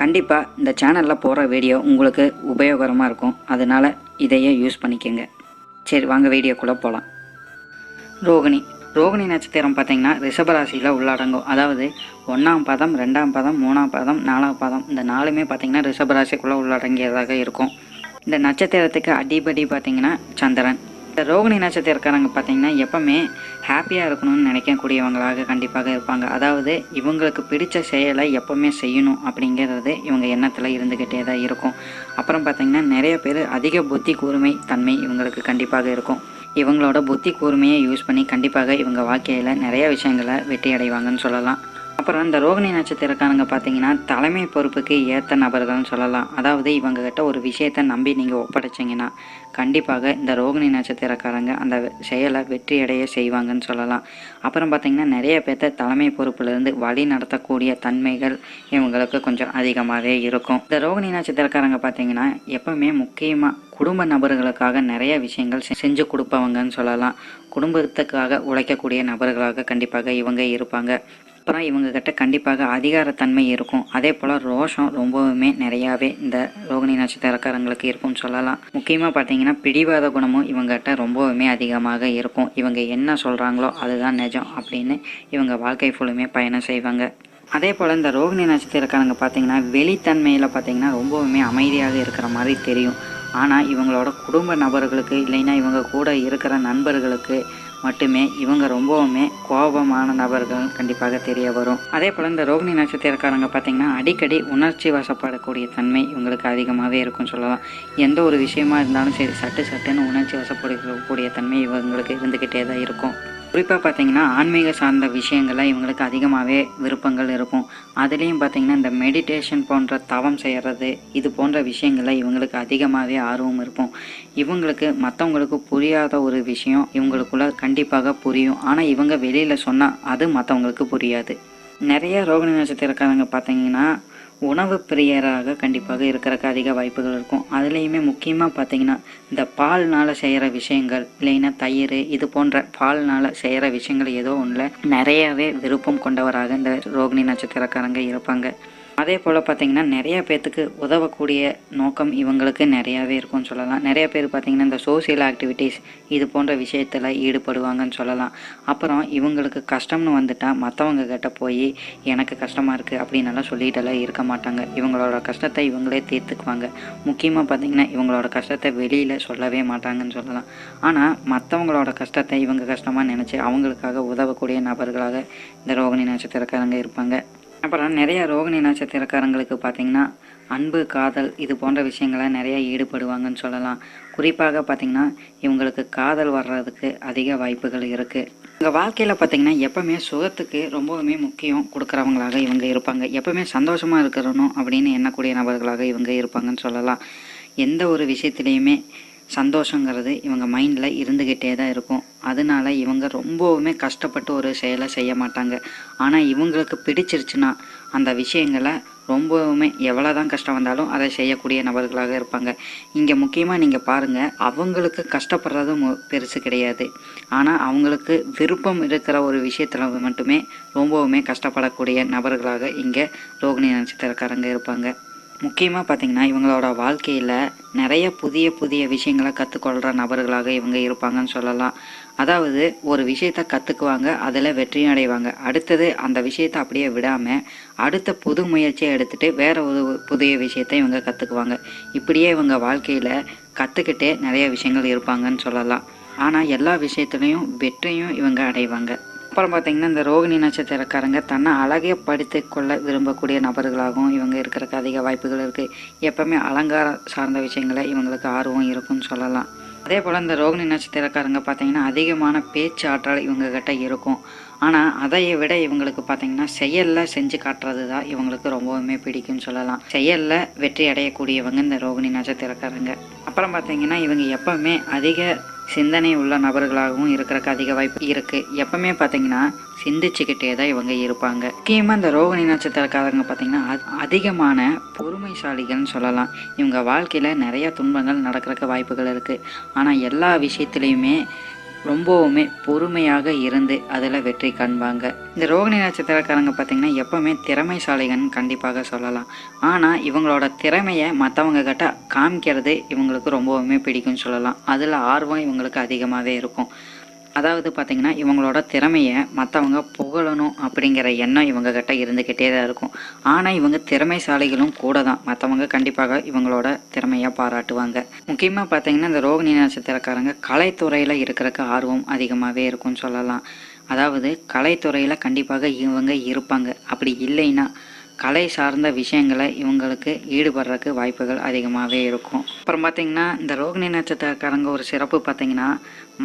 கண்டிப்பாக இந்த சேனலில் போகிற வீடியோ உங்களுக்கு உபயோகரமாக இருக்கும். அதனால் இதையே யூஸ் பண்ணிக்கோங்க. சரி வாங்க வீடியோக்குள்ளே போகலாம் ரோகிணி. ரோகிணி நட்சத்திரம் பார்த்தீங்கன்னா ரிஷபராசியில் உள்ளடங்கும் அதாவது ஒன்றாம் பதம் ரெண்டாம் பதம் மூணாம் பதம் நாலாம் பதம் இந்த நாலுமே பார்த்தீங்கன்னா ரிஷபராசிக்குள்ளே உள்ளடங்கியதாக இருக்கும். இந்த நட்சத்திரத்துக்கு அடிப்படி பார்த்தீங்கன்னா சந்திரன். இந்த ரோகிணி நட்சத்திரக்காரங்க பார்த்தீங்கன்னா எப்பவுமே ஹாப்பியாக இருக்கணும்னு நினைக்கக்கூடியவங்களாக கண்டிப்பாக இருப்பாங்க. அதாவது இவங்களுக்கு பிடிச்ச செயலை எப்பவுமே செய்யணும் அப்படிங்கிறது இவங்க எண்ணத்தில் இருந்துக்கிட்டே தான் இருக்கும். அப்புறம் பார்த்தீங்கன்னா நிறைய பேர் அதிக புத்தி கூர்மை தன்மை இவங்களுக்கு கண்டிப்பாக இருக்கும். இவங்களோட புத்தி கூர்மையை யூஸ் பண்ணி கண்டிப்பாக இவங்க வாழ்க்கையில் நிறைய விஷயங்களை வெற்றி அடைவாங்கன்னு சொல்லலாம். அப்புறம் இந்த ரோகிணி நட்சத்திரக்காரங்க பார்த்தீங்கன்னா தலைமை பொறுப்புக்கு ஏற்ற நபர்கள்னு சொல்லலாம். அதாவது இவங்க கிட்ட ஒரு விஷயத்தை நம்பி நீங்கள் ஒப்படைச்சிங்கன்னா கண்டிப்பாக இந்த ரோகிணி நட்சத்திரக்காரங்க அந்த செயலை வெற்றி அடைய செய்வாங்கன்னு சொல்லலாம். அப்புறம் பார்த்தீங்கன்னா நிறைய பேர்த்த தலைமை பொறுப்புலேருந்து வழி நடத்தக்கூடிய தன்மைகள் இவங்களுக்கு கொஞ்சம் அதிகமாகவே இருக்கும். இந்த ரோகிணி நட்சத்திரக்காரங்க பார்த்தீங்கன்னா எப்பவுமே முக்கியமாக குடும்ப நபர்களுக்காக நிறைய விஷயங்கள் செஞ்சு கொடுப்பவங்கன்னு சொல்லலாம். குடும்பத்துக்காக உழைக்கக்கூடிய நபர்களாக கண்டிப்பாக இவங்க இருப்பாங்க. அப்புறம் தான் இவங்கக்கிட்ட கண்டிப்பாக அதிகாரத்தன்மை இருக்கும். அதே போல் ரோஷம் ரொம்பவுமே நிறையாவே இந்த ரோகிணி நட்சத்திரக்காரங்களுக்கு இருக்கும்னு சொல்லலாம். முக்கியமாக பார்த்தீங்கன்னா பிடிவாத குணமும் இவங்ககிட்ட ரொம்பவுமே அதிகமாக இருக்கும். இவங்க என்ன சொல்கிறாங்களோ அதுதான் நிஜம் அப்படின்னு இவங்க வாழ்க்கை ஃபுல்லுமே பயணம் செய்வாங்க. அதே போல் இந்த ரோகிணி நட்சத்திரக்காரங்க பார்த்தீங்கன்னா வெளித்தன்மையில் பார்த்தீங்கன்னா ரொம்பவுமே அமைதியாக இருக்கிற மாதிரி தெரியும். ஆனால் இவங்களோட குடும்ப நபர்களுக்கு இல்லைன்னா இவங்க கூட இருக்கிற நண்பர்களுக்கு மட்டுமே இவங்க ரொம்பவுமே கோபமான நபர்கள் கண்டிப்பாக தெரிய வரும். அதே போல் இந்த ரோகிணி நட்சத்திரக்காரங்க பார்த்தீங்கன்னா அடிக்கடி உணர்ச்சி வசப்படக்கூடிய தன்மை இவங்களுக்கு அதிகமாகவே இருக்கும்னு சொல்லலாம். எந்த ஒரு விஷயமா இருந்தாலும் சரி சட்டு சட்டுன்னு உணர்ச்சி வசப்படக்கூடிய தன்மை இவங்களுக்கு இருந்துக்கிட்டே தான் இருக்கும். குறிப்பாக பார்த்தீங்கன்னா ஆன்மீக சார்ந்த விஷயங்களில் இவங்களுக்கு அதிகமாகவே விருப்பங்கள் இருக்கும். அதுலேயும் பார்த்தீங்கன்னா இந்த மெடிடேஷன் போன்ற தவம் செய்கிறது இது போன்ற விஷயங்களில் இவங்களுக்கு அதிகமாகவே ஆர்வம் இருக்கும். இவங்களுக்கு மற்றவங்களுக்கு புரியாத ஒரு விஷயம் இவங்களுக்குள்ள கண்டிப்பாக புரியும். ஆனால் இவங்க வெளியில் சொன்னால் அது மற்றவங்களுக்கு புரியாது. நிறைய ரோகிணி நட்சத்திரக்காரங்க பார்த்தீங்கன்னா உணவு பிரியராக கண்டிப்பாக இருக்கிறக்கு அதிக வாய்ப்புகள் இருக்கும். அதுலேயுமே முக்கியமாக பார்த்தீங்கன்னா இந்த பால்னால் செய்கிற விஷயங்கள் இல்லைன்னா தயிர் இது போன்ற பால்னால் செய்கிற விஷயங்கள் ஏதோ ஒன்றில் நிறையவே விருப்பம் கொண்டவராக இந்த ரோகிணி நட்சத்திரக்காரங்க இருப்பாங்க. அதே போல் பார்த்தீங்கன்னா நிறைய பேர்த்துக்கு உதவக்கூடிய நோக்கம் இவங்களுக்கு நிறையாவே இருக்கும்னு சொல்லலாம். நிறைய பேர் பார்த்தீங்கன்னா இந்த சோசியல் ஆக்டிவிட்டீஸ் இது போன்ற விஷயத்தில் ஈடுபடுவாங்கன்னு சொல்லலாம். அப்புறம் இவங்களுக்கு கஷ்டம்னு வந்துட்டால் மற்றவங்க கிட்ட போய் எனக்கு கஷ்டமாக இருக்குது அப்படின்னலாம் சொல்லிட்டெல்லாம் இருக்க மாட்டாங்க. இவங்களோட கஷ்டத்தை இவங்களே தீர்த்துக்குவாங்க. முக்கியமாக பார்த்தீங்கன்னா இவங்களோட கஷ்டத்தை வெளியில் சொல்லவே மாட்டாங்கன்னு சொல்லலாம். ஆனால் மற்றவங்களோட கஷ்டத்தை இவங்க கஷ்டமாக நினச்சி அவங்களுக்காக உதவக்கூடிய நபர்களாக இந்த ரோகிணி நட்சத்திரக்காரங்க இருப்பாங்க. அப்புறம் நிறைய ரோகிணி நட்சத்திரக்காரங்களுக்கு பார்த்தீங்கன்னா அன்பு காதல் இது போன்ற விஷயங்களை நிறைய ஈடுபடுவாங்கன்னு சொல்லலாம். குறிப்பாக பார்த்தீங்கன்னா இவங்களுக்கு காதல் வர்றதுக்கு அதிக வாய்ப்புகள் இருக்குது உங்கள் வாழ்க்கையில் பார்த்தீங்கன்னா எப்பவுமே சுகத்துக்கு ரொம்பவுமே முக்கியம் கொடுக்குறவங்களாக இவங்க இருப்பாங்க. எப்பவுமே சந்தோஷமாக இருக்கிறணும் அப்படின்னு எண்ணக்கூடிய நபர்களாக இவங்க இருப்பாங்கன்னு சொல்லலாம். எந்த ஒரு விஷயத்துலையுமே சந்தோஷங்கிறது இவங்க மைண்டில் இருந்துக்கிட்டே தான் இருக்கும். அதனால இவங்க ரொம்பவுமே கஷ்டப்பட்டு ஒரு செயலை செய்ய மாட்டாங்க. ஆனால் இவங்களுக்கு பிடிச்சிருச்சுன்னா அந்த விஷயங்களை ரொம்பவுமே எவ்வளோ தான் கஷ்டம் வந்தாலும் அதை செய்யக்கூடிய நபர்களாக இருப்பாங்க. இங்கே முக்கியமாக நீங்கள் பாருங்கள் அவங்களுக்கு கஷ்டப்படுறது மு- பெருசு கிடையாது. ஆனால் அவங்களுக்கு விருப்பம் இருக்கிற ஒரு விஷயத்தில் மட்டுமே ரொம்பவுமே கஷ்டப்படக்கூடிய நபர்களாக இங்கே ரோகிணி நட்சத்திரக்காரங்க இருப்பாங்க. முக்கியமாக பார்த்தீங்கன்னா இவங்களோட வாழ்க்கையில் நிறைய புதிய புதிய விஷயங்களை கற்றுக்கொள்கிற நபர்களாக இவங்க இருப்பாங்கன்னு சொல்லலாம். அதாவது ஒரு விஷயத்த கற்றுக்குவாங்க அதில் வெற்றியும் அடைவாங்க. அடுத்தது அந்த விஷயத்தை அப்படியே விடாமல் அடுத்த புது முயற்சியை எடுத்துகிட்டு வேற ஒரு புதிய விஷயத்தை இவங்க கற்றுக்குவாங்க இப்படியே இவங்க வாழ்க்கையில் கற்றுக்கிட்டே நிறைய விஷயங்கள் இருப்பாங்கன்னு சொல்லலாம். ஆனால் எல்லா விஷயத்துலேயும் வெற்றியும் இவங்க அடைவாங்க. அப்புறம் பார்த்தீங்கன்னா இந்த ரோகிணி நட்சத்திரக்காரங்க தன்னை அழகே படித்து கொள்ள விரும்பக்கூடிய நபர்களாகவும் இவங்க இருக்கிறதுக்கு அதிக வாய்ப்புகள் இருக்குது எப்போவுமே அலங்காரம் சார்ந்த விஷயங்களை இவங்களுக்கு ஆர்வம் இருக்கும்னு சொல்லலாம். அதே போல் இந்த ரோகிணி நட்சத்திரக்காரங்க பார்த்தீங்கன்னா அதிகமான பேச்சு ஆற்றல் இவங்ககிட்ட இருக்கும். ஆனால் அதையை விட இவங்களுக்கு பார்த்தீங்கன்னா செயலில் செஞ்சு காட்டுறது தான் இவங்களுக்கு ரொம்பவுமே பிடிக்கும்னு சொல்லலாம். செயலில் வெற்றி அடையக்கூடியவங்க இந்த ரோகிணி நட்சத்திரக்காரங்க. அப்புறம் பார்த்தீங்கன்னா இவங்க எப்போவுமே அதிக சிந்தனை உள்ள நபர்களாகவும் இருக்கிறக்கு அதிக வாய்ப்பு இருக்குது எப்பவுமே பார்த்தீங்கன்னா சிந்திச்சுக்கிட்டே தான் இவங்க இருப்பாங்க. முக்கியமாக இந்த ரோகிணி நட்சத்திரக்காரங்க பார்த்தீங்கன்னா அ- அதிகமான பொறுமைசாலிகள்னு சொல்லலாம். இவங்க வாழ்க்கையில் நிறைய துன்பங்கள் நடக்கிறக்கு வாய்ப்புகள் இருக்குது ஆனால் எல்லா விஷயத்துலையுமே ரொம்பவுமே பொறுமையாக இருந்து அதில் வெற்றி காண்பாங்க. இந்த ரோகிணி நட்சத்திரக்காரங்க பார்த்தீங்கன்னா எப்பவுமே திறமைசாலிகள்னு கண்டிப்பாக சொல்லலாம். ஆனால் இவங்களோட திறமையை மற்றவங்க கிட்ட காமிக்கிறது இவங்களுக்கு ரொம்பவுமே பிடிக்கும்னு சொல்லலாம். அதில் ஆர்வம் இவங்களுக்கு அதிகமாகவே இருக்கும். அதாவது பார்த்திங்கன்னா இவங்களோட திறமையை மற்றவங்க புகழணும் அப்படிங்கிற எண்ணம் இவங்க கிட்ட இருந்துக்கிட்டே தான் இருக்கும். ஆனால் இவங்க திறமைசாலிகளும் கூட தான். மற்றவங்க கண்டிப்பாக இவங்களோட திறமையை பாராட்டுவாங்க. முக்கியமாக பார்த்தீங்கன்னா இந்த ரோகிணி நட்சத்திரக்காரங்க கலைத்துறையில் இருக்கிறக்கு ஆர்வம் அதிகமாகவே இருக்கும்னு சொல்லலாம். அதாவது கலைத்துறையில் கண்டிப்பாக இவங்க இருப்பாங்க. அப்படி இல்லைன்னா கலை சார்ந்த விஷயங்களை இவங்களுக்கு ஈடுபடுறதுக்கு வாய்ப்புகள் அதிகமாகவே இருக்கும். அப்புறம் பார்த்தீங்கன்னா இந்த ரோகிணி நட்சத்திரக்காரங்க ஒரு சிறப்பு பார்த்தீங்கன்னா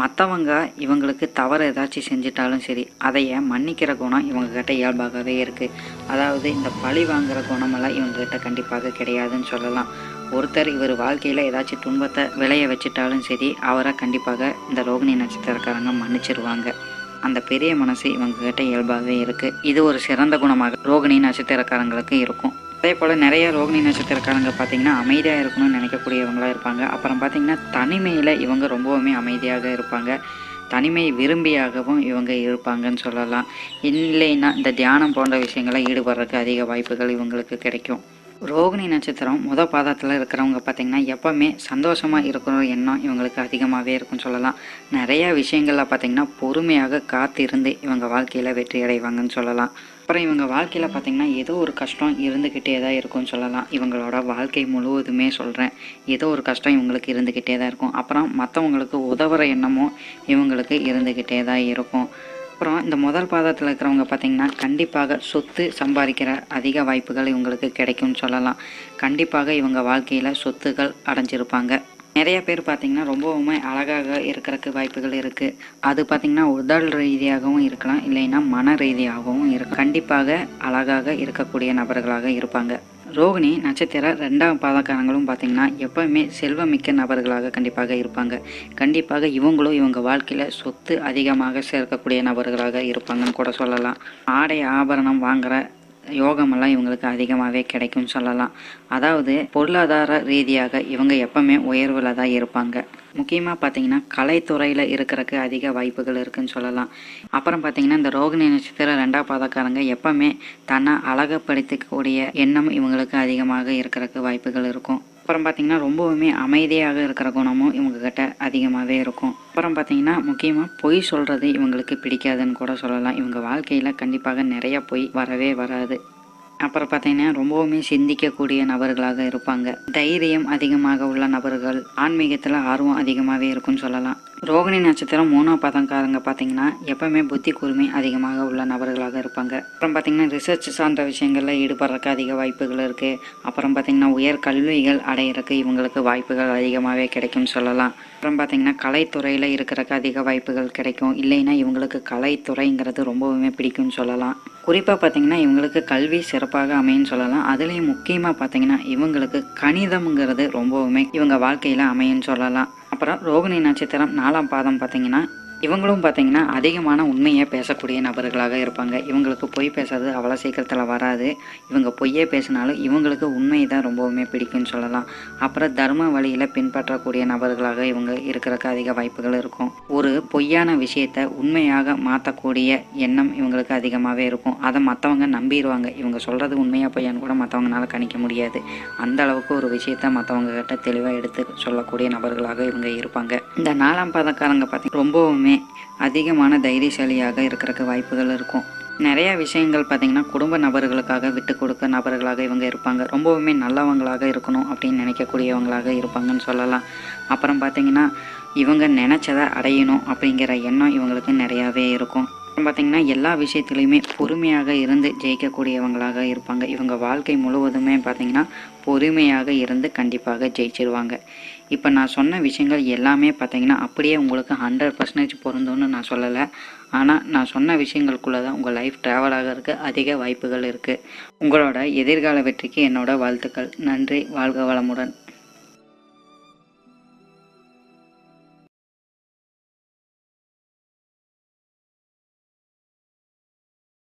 மற்றவங்க இவங்களுக்கு தவறு ஏதாச்சும் செஞ்சிட்டாலும் சரி அதைய மன்னிக்கிற குணம் இவங்க கிட்ட இயல்பாகவே இருக்குது அதாவது இந்த பழி வாங்குற குணமெல்லாம் இவங்கக்கிட்ட கண்டிப்பாக கிடையாதுன்னு சொல்லலாம். ஒருத்தர் இவர் வாழ்க்கையில் ஏதாச்சும் துன்பத்தை விளைய வச்சிட்டாலும் சரி அவரை கண்டிப்பாக இந்த ரோகிணி நட்சத்திரக்காரங்க மன்னிச்சிருவாங்க. அந்த பெரிய மனசு இவங்க கிட்ட இயல்பாகவே இருக்குது இது ஒரு சிறந்த குணமாக ரோகிணி நட்சத்திரக்காரங்களுக்கு இருக்கும். அதே போல் நிறைய ரோகிணி நட்சத்திரக்காரங்க பார்த்தீங்கன்னா அமைதியாக இருக்கணும்னு நினைக்கக்கூடியவங்களாக இருப்பாங்க. அப்புறம் பார்த்தீங்கன்னா தனிமையில் இவங்க ரொம்பவுமே அமைதியாக இருப்பாங்க. தனிமை விரும்பியாகவும் இவங்க இருப்பாங்கன்னு சொல்லலாம். இல்லைன்னா இந்த தியானம் போன்ற விஷயங்களை ஈடுபடுறதுக்கு அதிக வாய்ப்புகள் இவங்களுக்கு கிடைக்கும். ரோகிணி நட்சத்திரம் முத பாதத்தில் இருக்கிறவங்க பார்த்தீங்கன்னா எப்போவுமே சந்தோஷமாக இருக்கிற எண்ணம் இவங்களுக்கு அதிகமாகவே இருக்கும்னு சொல்லலாம். நிறையா விஷயங்களில் பார்த்தீங்கன்னா பொறுமையாக காத்திருந்து இவங்க வாழ்க்கையில் வெற்றி அடைவாங்கன்னு சொல்லலாம். அப்புறம் இவங்க வாழ்க்கையில் பார்த்தீங்கன்னா ஏதோ ஒரு கஷ்டம் இருந்துக்கிட்டே தான் இருக்கும்னு சொல்லலாம். இவங்களோட வாழ்க்கை முழுவதுமே சொல்கிறேன் ஏதோ ஒரு கஷ்டம் இவங்களுக்கு இருந்துக்கிட்டே தான் இருக்கும். அப்புறம் மற்றவங்களுக்கு உதவுற எண்ணமும் இவங்களுக்கு இருந்துக்கிட்டே தான் இருக்கும். அப்புறம் இந்த முதல் பாதத்தில் இருக்கிறவங்க பார்த்தீங்கன்னா கண்டிப்பாக சொத்து சம்பாதிக்கிற அதிக வாய்ப்புகள் இவங்களுக்கு கிடைக்கும்னு சொல்லலாம். கண்டிப்பாக இவங்க வாழ்க்கையில் சொத்துகள் அடைஞ்சிருப்பாங்க. நிறைய பேர் பார்த்தீங்கன்னா ரொம்பவுமே அழகாக இருக்கிறதுக்கு வாய்ப்புகள் இருக்குது அது பார்த்தீங்கன்னா உடல் ரீதியாகவும் இருக்கலாம் இல்லைன்னா மன ரீதியாகவும் இரு கண்டிப்பாக அழகாக இருக்கக்கூடிய நபர்களாக இருப்பாங்க. ரோகிணி நட்சத்திர ரெண்டாம் பாதக்காரங்களும் பார்த்தீங்கன்னா எப்பவுமே செல்வமிக்க நபர்களாக கண்டிப்பாக இருப்பாங்க. கண்டிப்பாக இவங்களும் இவங்க வாழ்க்கையில் சொத்து அதிகமாக சேர்க்கக்கூடிய நபர்களாக இருப்பாங்கன்னு கூட சொல்லலாம். ஆடை ஆபரணம் வாங்குற யோகமெல்லாம் இவங்களுக்கு அதிகமாகவே கிடைக்கும்னு சொல்லலாம். அதாவது பொருளாதார ரீதியாக இவங்க எப்பவுமே உயர்வில் தான் இருப்பாங்க. முக்கியமாக பார்த்தீங்கன்னா கலைத்துறையில் இருக்கிறக்கு அதிக வாய்ப்புகள் இருக்குன்னு சொல்லலாம். அப்புறம் பார்த்தீங்கன்னா இந்த ரோகிணி நட்சத்திரம் ரெண்டாம் பாதக்காரங்க எப்பவுமே தன்னை அழகப்படுத்திக்கக்கூடிய எண்ணம் இவங்களுக்கு அதிகமாக இருக்கிறக்கு வாய்ப்புகள் இருக்கும். அப்புறம் பார்த்தீங்கன்னா ரொம்பவுமே அமைதியாக இருக்கிற குணமும் இவங்கக்கிட்ட அதிகமாகவே இருக்கும். அப்புறம் பார்த்தீங்கன்னா முக்கியமாக பொய் சொல்கிறது இவங்களுக்கு பிடிக்காதுன்னு கூட சொல்லலாம். இவங்க வாழ்க்கையில் கண்டிப்பாக நிறைய பொய் வரவே வராது. அப்புறம் பார்த்தீங்கன்னா ரொம்பவுமே சிந்திக்கக்கூடிய நபர்களாக இருப்பாங்க. தைரியம் அதிகமாக உள்ள நபர்கள் ஆன்மீகத்தில் ஆர்வம் அதிகமாகவே இருக்கும்னு சொல்லலாம். ரோகிணி நட்சத்திரம் மூணாம் பதங்காரங்க பார்த்தீங்கன்னா எப்பவுமே புத்தி கூர்மை அதிகமாக உள்ள நபர்களாக இருப்பாங்க. அப்புறம் பார்த்தீங்கன்னா ரிசர்ச் சார்ந்த விஷயங்களில் ஈடுபடுறதுக்கு அதிக வாய்ப்புகள் இருக்குது அப்புறம் பார்த்தீங்கன்னா உயர் கல்விகள் அடையிறதுக்கு இவங்களுக்கு வாய்ப்புகள் அதிகமாகவே கிடைக்கும்னு சொல்லலாம். அப்புறம் பார்த்தீங்கன்னா கலைத்துறையில் இருக்கிறக்கு அதிக வாய்ப்புகள் கிடைக்கும். இல்லைன்னா இவங்களுக்கு கலைத்துறைங்கிறது ரொம்பவுமே பிடிக்கும்னு சொல்லலாம். குறிப்பாக பார்த்தீங்கன்னா இவங்களுக்கு கல்வி சிறப்பாக அமையும்னு சொல்லலாம். அதுலேயும் முக்கியமாக பார்த்தீங்கன்னா இவங்களுக்கு கணிதம்ங்கிறது ரொம்பவுமே இவங்க வாழ்க்கையில் அமையும் சொல்லலாம். அப்புறம் ரோகிணி நட்சத்திரம் நாலாம் பாதம் பார்த்தீங்கன்னா இவங்களும் பார்த்தீங்கன்னா அதிகமான உண்மையை பேசக்கூடிய நபர்களாக இருப்பாங்க. இவங்களுக்கு பொய் பேசுறது அவ்வளோ சீக்கிரத்தில் வராது. இவங்க பொய்யே பேசினாலும் இவங்களுக்கு உண்மை தான் ரொம்பவுமே பிடிக்கும்னு சொல்லலாம். அப்புறம் தர்ம வழியில் பின்பற்றக்கூடிய நபர்களாக இவங்க இருக்கிறதுக்கு அதிக வாய்ப்புகள் இருக்கும். ஒரு பொய்யான விஷயத்தை உண்மையாக மாற்றக்கூடிய எண்ணம் இவங்களுக்கு அதிகமாகவே இருக்கும். அதை மற்றவங்க நம்பிடுவாங்க இவங்க சொல்கிறது உண்மையாக பொய்யான்னு கூட மற்றவங்களால கணிக்க முடியாது. அந்த அளவுக்கு ஒரு விஷயத்த மற்றவங்க கிட்ட தெளிவாக எடுத்து சொல்லக்கூடிய நபர்களாக இவங்க இருப்பாங்க. இந்த நாலாம் பாதக்காரங்க பார்த்திங்கன்னா ரொம்பவுமே அதிகமான தைரியசாலியாக இருக்கிறதுக்கு வாய்ப்புகள் இருக்கும். நிறைய விஷயங்கள் பார்த்திங்கன்னா குடும்ப நபர்களுக்காக விட்டு கொடுக்க நபர்களாக இவங்க இருப்பாங்க. ரொம்பவுமே நல்லவங்களாக இருக்கணும் அப்படின்னு நினைக்கக்கூடியவங்களாக இருப்பாங்கன்னு சொல்லலாம். அப்புறம் பார்த்திங்கன்னா இவங்க நினச்சதை அடையணும் அப்படிங்கிற எண்ணம் இவங்களுக்கு நிறையாவே இருக்கும். பார்த்திங்கன்னா எல்லா விஷயத்துலையுமே பொறுமையாக இருந்து ஜெயிக்கக்கூடியவங்களாக இருப்பாங்க. இவங்க வாழ்க்கை முழுவதுமே பார்த்திங்கன்னா பொறுமையாக இருந்து கண்டிப்பாக ஜெயிச்சிருவாங்க. இப்போ நான் சொன்ன விஷயங்கள் எல்லாமே பார்த்தீங்கன்னா அப்படியே உங்களுக்கு ஹண்ட்ரட் பர்சன்டேஜ் பொருந்தும்னு நான் சொல்லலை. ஆனால் நான் சொன்ன விஷயங்களுக்குள்ளே தான் உங்கள் லைஃப் ட்ராவல் ஆகிறதுக்கு அதிக வாய்ப்புகள் இருக்குது உங்களோட எதிர்கால வெற்றிக்கு என்னோட வாழ்த்துக்கள். நன்றி. வாழ்க வளமுடன்.